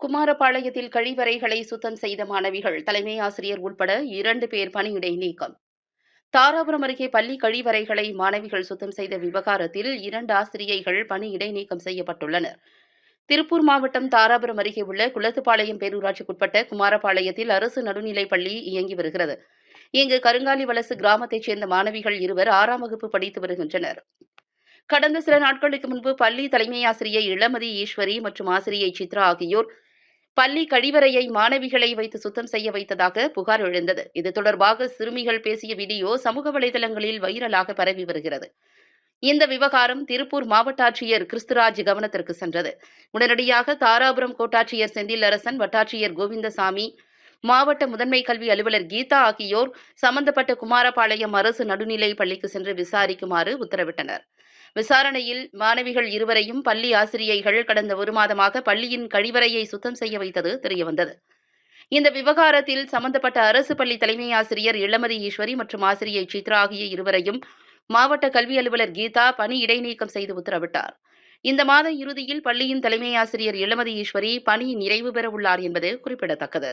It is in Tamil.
குமாரபாளையத்தில் கழிவறைகளை சுத்தம் செய்த மாணவிகள் தலைமை ஆசிரியர் உட்பட இரண்டு பேர் பணியிடை நீக்கம். தாராபுரம் அருகே பள்ளி கழிவறைகளை மாணவிகள் சுத்தம் செய்த விவகாரத்தில் இரண்டு ஆசிரியைகள் பணி இடைநீக்கம் செய்யப்பட்டுள்ளனர். திருப்பூர் மாவட்டம் தாராபுரம் அருகே உள்ள குளத்துப்பாளையம் பேரூராட்சிக்குட்பட்ட குமாரபாளையத்தில் அரசு நடுநிலைப் பள்ளி இயங்கி வருகிறது. இங்கு கருங்காலி வலசு கிராமத்தைச் சேர்ந்த மாணவிகள் இருவர் ஆறாம் வகுப்பு படித்து வருகின்றனர். கடந்த சில நாட்களுக்கு முன்பு பள்ளி தலைமை ஆசிரியை இளமதி ஈஸ்வரி மற்றும் ஆசிரியை சித்ரா ஆகியோர் பள்ளி கழிவறையை மாணவிகளை வைத்து சுத்தம் செய்ய வைத்ததாக புகார் எழுந்தது. இது தொடர்பாக சிறுமிகள் பேசிய வீடியோ சமூக வலைதளங்களில் வைரலாக பரவி வருகிறது. இந்த விவகாரம் திருப்பூர் மாவட்ட ஆட்சியர் கிறிஸ்துராஜ் கவனத்திற்கு சென்றது. உடனடியாக தாராபுரம் கோட்டாட்சியர் செந்தில் அரசன் வட்டாட்சியர் கோவிந்தசாமி மாவட்ட முதன்மை கல்வி அலுவலர் கீதா ஆகியோர் சம்பந்தப்பட்ட குமாரபாளையம் அரசு நடுநிலை பள்ளிக்கு சென்று விசாரிக்குமாறு உத்தரவிட்டனர். விசாரணையில் மாணவிகள் இருவரையும் பள்ளி ஆசிரியைகள் கடந்த ஒரு மாதமாக பள்ளியின் கழிவறையை சுத்தம் செய்ய வைத்தது தெரியவந்தது. இந்த விவகாரத்தில் சம்பந்தப்பட்ட அரசு பள்ளி தலைமை ஆசிரியர் இளமதி ஈஸ்வரி மற்றும் ஆசிரியை சித்ரா ஆகிய இருவரையும் மாவட்ட கல்வி அலுவலர் கீதா பணி இடைநீக்கம் செய்து உத்தரவிட்டார். இந்த மாத இறுதியில் பள்ளியின் தலைமை ஆசிரியர் இளமதி ஈஸ்வரி பணி நிறைவு பெற உள்ளார் என்பது குறிப்பிடத்தக்கது.